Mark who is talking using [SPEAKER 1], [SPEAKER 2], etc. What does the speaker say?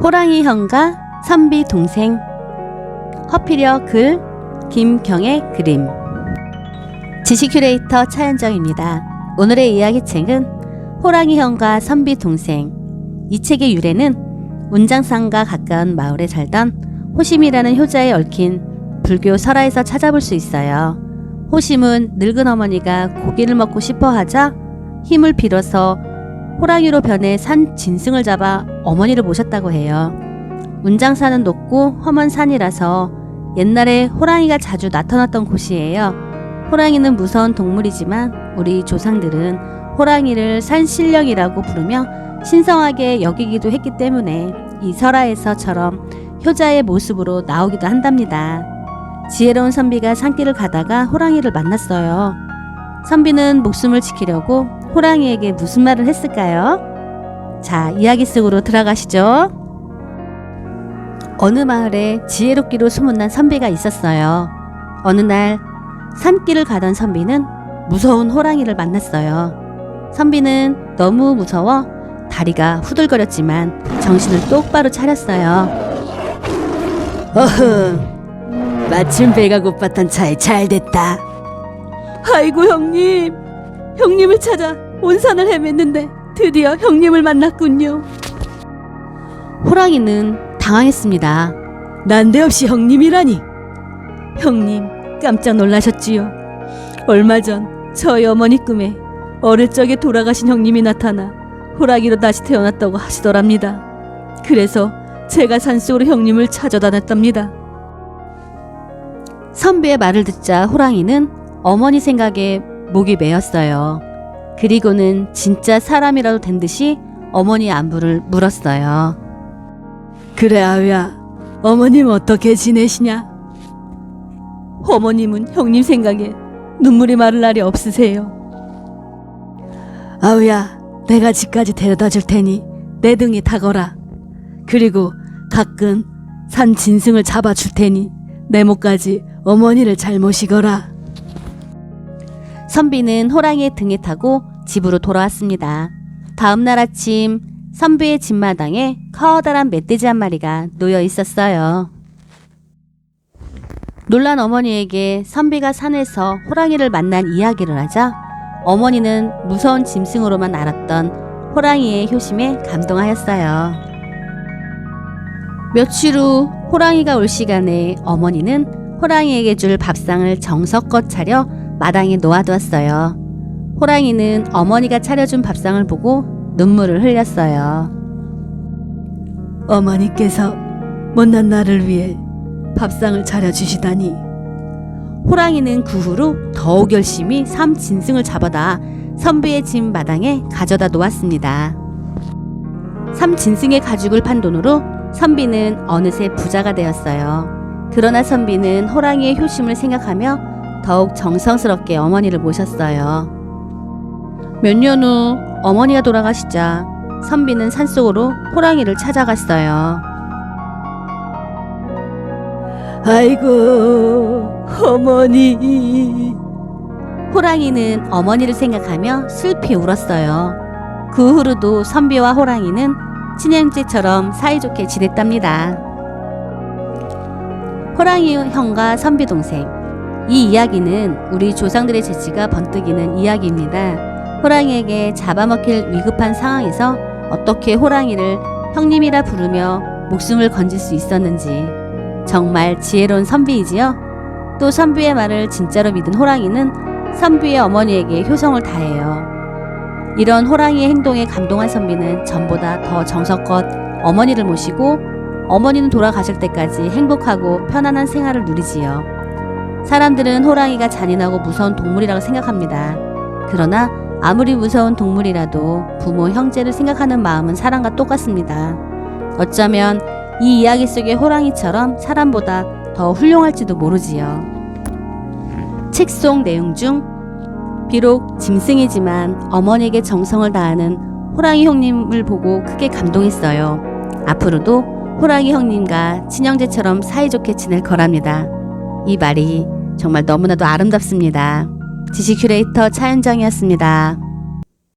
[SPEAKER 1] 호랑이 형과 선비 동생 허피려 글 김경의 그림 지식 큐레이터 차현정입니다. 오늘의 이야기 책은 호랑이 형과 선비 동생 이 책의 유래는 운장산과 가까운 마을에 살던 호심이라는 효자에 얽힌 불교 설화에서 찾아볼 수 있어요. 호심은 늙은 어머니가 고기를 먹고 싶어 하자 힘을 빌어서 호랑이로 변해 산 진승을 잡아 어머니를 모셨다고 해요. 운장산은 높고 험한 산이라서 옛날에 호랑이가 자주 나타났던 곳이에요. 호랑이는 무서운 동물이지만 우리 조상들은 호랑이를 산신령이라고 부르며 신성하게 여기기도 했기 때문에 이 설화에서처럼 효자의 모습으로 나오기도 한답니다. 지혜로운 선비가 산길을 가다가 호랑이를 만났어요. 선비는 목숨을 지키려고 호랑이에게 무슨 말을 했을까요? 자, 이야기 속으로 들어가시죠. 어느 마을에 지혜롭기로 소문난 선비가 있었어요. 어느 날 산길을 가던 선비는 무서운 호랑이를 만났어요. 선비는 너무 무서워 다리가 후들거렸지만 정신을 똑바로 차렸어요. 어흥, 마침 배가 고팠던 차에 잘 됐다. 아이고 형님, 형님을 찾아 온 산을 헤맸는데 드디어 형님을 만났군요. 호랑이는 당황했습니다. 난데없이 형님이라니. 형님 깜짝 놀라셨지요. 얼마 전 저희 어머니 꿈에 어릴 적에 돌아가신 형님이 나타나 호랑이로 다시 태어났다고 하시더랍니다. 그래서 제가 산속으로 형님을 찾아다녔답니다. 선비의 말을 듣자 호랑이는 어머니 생각에 목이 메었어요. 그리고는 진짜 사람이라도 된 듯이 어머니 안부를 물었어요. 그래 아우야, 어머님 어떻게 지내시냐? 어머님은 형님 생각에 눈물이 마를 날이 없으세요. 아우야, 내가 집까지 데려다 줄 테니 내 등에 타거라. 그리고 가끔 산 진승을 잡아 줄 테니 내 목까지 어머니를 잘 모시거라. 선비는 호랑이의 등에 타고 집으로 돌아왔습니다. 다음 날 아침 선비의 집마당에 커다란 멧돼지 한 마리가 놓여 있었어요. 놀란 어머니에게 선비가 산에서 호랑이를 만난 이야기를 하자 어머니는 무서운 짐승으로만 알았던 호랑이의 효심에 감동하였어요. 며칠 후 호랑이가 올 시간에 어머니는 호랑이에게 줄 밥상을 정성껏 차려 마당에 놓아두었어요. 호랑이는 어머니가 차려준 밥상을 보고 눈물을 흘렸어요. 어머니께서 못난 나를 위해 밥상을 차려주시다니. 호랑이는 그 후로 더욱 열심히 삼 진승을 잡아다 선비의 집 마당에 가져다 놓았습니다. 삼 진승의 가죽을 판 돈으로 선비는 어느새 부자가 되었어요. 그러나 선비는 호랑이의 효심을 생각하며 더욱 정성스럽게 어머니를 모셨어요. 몇 년 후 어머니가 돌아가시자 선비는 산속으로 호랑이를 찾아갔어요. 아이고 어머니 호랑이는 어머니를 생각하며 슬피 울었어요. 그 후로도 선비와 호랑이는 친형제처럼 사이좋게 지냈답니다. 호랑이 형과 선비 동생 이 이야기는 우리 조상들의 재치가 번뜩이는 이야기입니다. 호랑이에게 잡아먹힐 위급한 상황에서 어떻게 호랑이를 형님이라 부르며 목숨을 건질 수 있었는지 정말 지혜로운 선비이지요. 또 선비의 말을 진짜로 믿은 호랑이는 선비의 어머니에게 효성을 다해요. 이런 호랑이의 행동에 감동한 선비는 전보다 더 정성껏 어머니를 모시고 어머니는 돌아가실 때까지 행복하고 편안한 생활을 누리지요. 사람들은 호랑이가 잔인하고 무서운 동물이라고 생각합니다. 그러나 아무리 무서운 동물이라도 부모, 형제를 생각하는 마음은 사람과 똑같습니다. 어쩌면 이 이야기 속의 호랑이처럼 사람보다 더 훌륭할지도 모르지요. 책 속 내용 중 비록 짐승이지만 어머니에게 정성을 다하는 호랑이 형님을 보고 크게 감동했어요. 앞으로도 호랑이 형님과 친형제처럼 사이좋게 지낼 거랍니다. 이 말이 정말 너무나도 아름답습니다. 지식 큐레이터 차현정이었습니다.